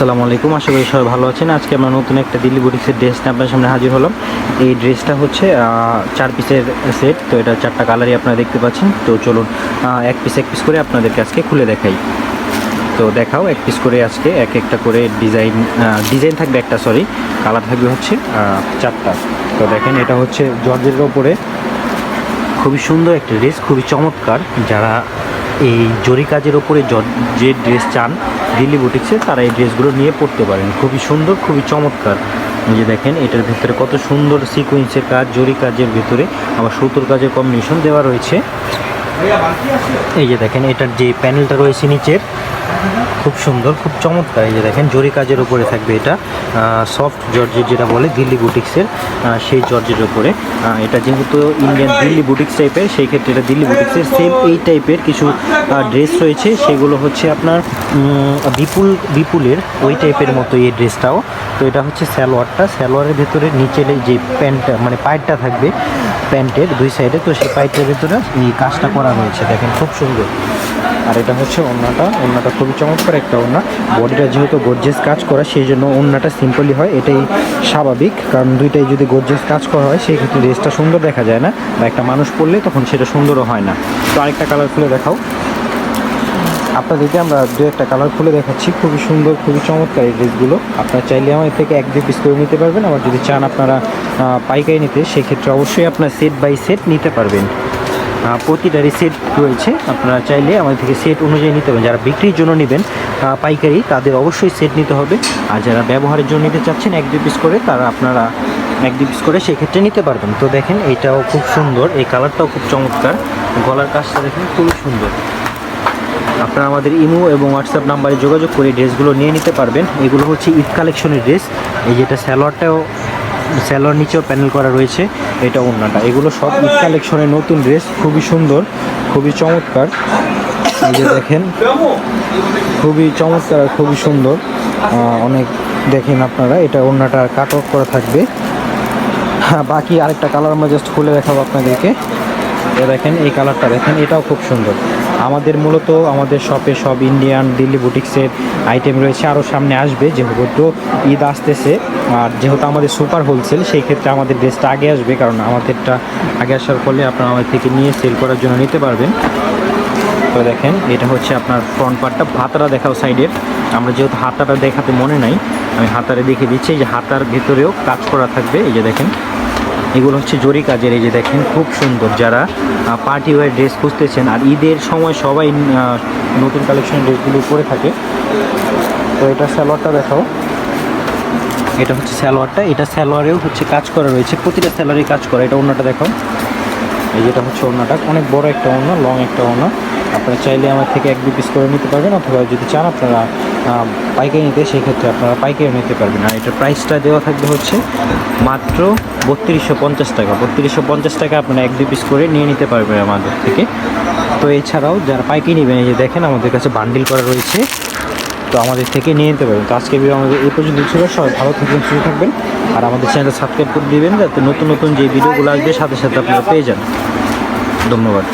আসসালামু আলাইকুম। আশা করি সবাই ভালো আছেন। আজকে আমরা নতুন একটা দিল্লি বুটিক্সের ড্রেস নিয়ে আপনার সামনে হাজির হলাম। এই ড্রেসটা হচ্ছে চার পিসের সেট তো এটা চারটা কালারই আপনারা দেখতে পাচ্ছেন। তো চলুন এক পিস এক পিস করে আপনাদেরকে আজকে খুলে দেখাই। তো দেখাও, এক পিস করে আজকে এক একটা করে ডিজাইন ডিজাইন থাকবে একটা সরি কালার থাকবে হচ্ছে চারটা। তো দেখেন, এটা হচ্ছে জর্জের ওপরে খুবই সুন্দর একটা ড্রেস খুবই চমৎকার। যারা এই জরি কাজের ওপরে যে ড্রেস চান, দিল্লি বুটিক্সে, তারা এই ড্রেসগুলো নিয়ে পড়তে পারেন। খুবই সুন্দর, খুবই চমৎকার। যে দেখেন, এটার ভিতরে কত সুন্দর সিকোয়েন্সের কাজ, জরি কাজের ভিতরে। আবার সুতোর কাজের কম্বিনেশন দেওয়া রয়েছে। এই যে দেখেন, এটার যে প্যানেলটা রয়েছে নিচের খুব সুন্দর, খুব চমৎকার এই যে দেখেন, জরি কাজের উপরে থাকবে এটা সফট জর্জের যেটা বলে, দিল্লি বুটিক্সের সেই জর্জের উপরে। এটা যেহেতু ইন্ডিয়ান দিল্লি বুটিক্স টাইপের সেই ক্ষেত্রে এটা দিল্লি বুটিক্সের সেম এই টাইপের কিছু ড্রেস রয়েছে। সেগুলো হচ্ছে আপনার বিপুল, বিপুলের ওই টাইপের মতো এই ড্রেসটাও তো এটা হচ্ছে স্যালোয়ারটা স্যালোয়ারের ভেতরে নিচের যে প্যান্টটা মানে পায়েরটা থাকবে প্যান্টের দুই সাইডে তো সেই পাইপের ভেতরে এই কাজটা করা হয়েছে দেখেন, খুব সুন্দর। আর এটা হচ্ছে অন্যটা ওন্নাটা খুবই চমৎকার একটা ওন্না বডিটা যেহেতু গর্জেস কাজ করা, সেই জন্য ওন্নাটা সিম্পলি হয়, এটাই স্বাভাবিক। কারণ দুইটাই যদি গর্জেস কাজ করা হয় সেই ক্ষেত্রে ড্রেসটা সুন্দর দেখা যায় না। বা একটা মানুষ পরলে তখন সেটা সুন্দরও হয় না। তো আরেকটা কালার খুলে দেখাও। আপনাদেরকে আমরা দু একটা কালার খুলে দেখাচ্ছি। খুবই সুন্দর, খুবই চমৎকার এই ড্রেসগুলো আপনারা চাইলে আমার থেকে এক দুই পিস করে নিতে পারবেন। আবার যদি চান আপনারা পাইকারি নিতে, সেক্ষেত্রে অবশ্যই আপনার সেট বাই সেট নিতে পারবেন। প্রতিটারই সেট রয়েছে। আপনারা চাইলে আমাদের থেকে সেট অনুযায়ী নিতে পারবেন যারা বিক্রির জন্য নেবেন পাইকারি, তাদের অবশ্যই সেট নিতে হবে। আর যারা ব্যবহারের জন্য নিতে চাচ্ছেন, এক দুই পিস করে, তারা আপনারা এক দুই পিস করে সেক্ষেত্রে নিতে পারবেন। তো দেখেন এইটাও খুব সুন্দর। এই কালারটাও খুব চমৎকার। গলার কাজটা দেখেন, খুবই সুন্দর। আপনারা আমাদের ইমো এবং হোয়াটসঅ্যাপ নাম্বারে যোগাযোগ করে ড্রেসগুলো নিয়ে নিতে পারবেন। এগুলো হচ্ছে ঈদ কালেকশনের ড্রেস এই যেটা স্যালোয়ারটাও স্যালোয়ার নিচেও প্যানেল করা রয়েছে, এটা অন্যটা এগুলো সব ঈদ কালেকশনের নতুন ড্রেস, খুবই সুন্দর, খুবই চমৎকার। যে দেখেন, খুবই চমৎকার আর খুবই সুন্দর। অনেক দেখেন আপনারা, এটা অন্যটা কাট অফ করা থাকবে। হ্যাঁ বাকি আরেকটা কালার আমরা জাস্ট খুলে দেখাবো আপনাদেরকে। দেখেন, এই কালারটা দেখেন, এটাও খুব সুন্দর। আমাদের মূলত আমাদের শপে সব ইন্ডিয়ান দিল্লি বুটিক্সের আইটেম রয়েছে আরও সামনে আসবে, যেহেতু ঈদ আসতেছে। আর যেহেতু আমাদের সুপার হোলসেল সেই ক্ষেত্রে আমাদের ড্রেসটা আগে আসবে, কারণ আমাদেরটা আগে আসার ফলে আপনারা আমাদের থেকে নিয়ে সেল করার জন্য নিতে পারবেন। তো দেখেন, এটা হচ্ছে আপনার ফ্রন্ট পার্টটা হাতাটা দেখাও সাইডের আমরা যেহেতু হাতাটা দেখাতে মনে নাই, আমি হাতারে দেখে দিচ্ছি যে হাতার ভেতরেও কাজ করা থাকবে, এই যে দেখেন। এগুলো হচ্ছে জরি কাজের এই যে দেখেন, খুব সুন্দর যারা পার্টি ওয়ার ড্রেস খুঁজতেছেন। আর ঈদের সময় সবাই নতুন কালেকশন ড্রেসগুলো করে থাকে। তো এটা স্যালোয়ারটা দেখাও। এটা হচ্ছে স্যালোয়ারটা এটা স্যালোয়ারেও হচ্ছে কাজ করা রয়েছে। প্রতিটা স্যালোয়ারে কাজ করা। এটা অন্যটা দেখাও। এই যেটা হচ্ছে ওড়নাটা। অনেক বড় একটা ওড়না লং একটা ওড়না। আপনারা চাইলে আমার থেকে এক দু পিস করে নিতে পারবেন। অথবা যদি চান, আপনারা পাইকারি নিতে সেই ক্ষেত্রে আপনারা পাইকারি নিতে পারবেন। আর এটার প্রাইসটা দেওয়া থাকবে হচ্ছে মাত্র বত্রিশশো পঞ্চাশ টাকা। বত্রিশশো পঞ্চাশ টাকা আপনারা এক দুই পিস করে নিয়ে নিতে পারবেন আমাদের থেকে। তো এছাড়াও যারা পাইকারি নেবেন, এই যে দেখেন আমাদের কাছে বান্ডিল করা রয়েছে, তো আমাদের থেকে নিয়ে নিতে পারবেন। তো আজকে ভিডিও আমাদের এই পর্যন্ত ছিল। সবাই ভালো থাকবেন, সুস্থ থাকবেন, আর আমাদের চ্যানেলটা সাবস্ক্রাইব করে দিবেন, যাতে নতুন নতুন যে ভিডিওগুলো আসবে, সাথে সাথে আপনারা পেয়ে যান। ধন্যবাদ।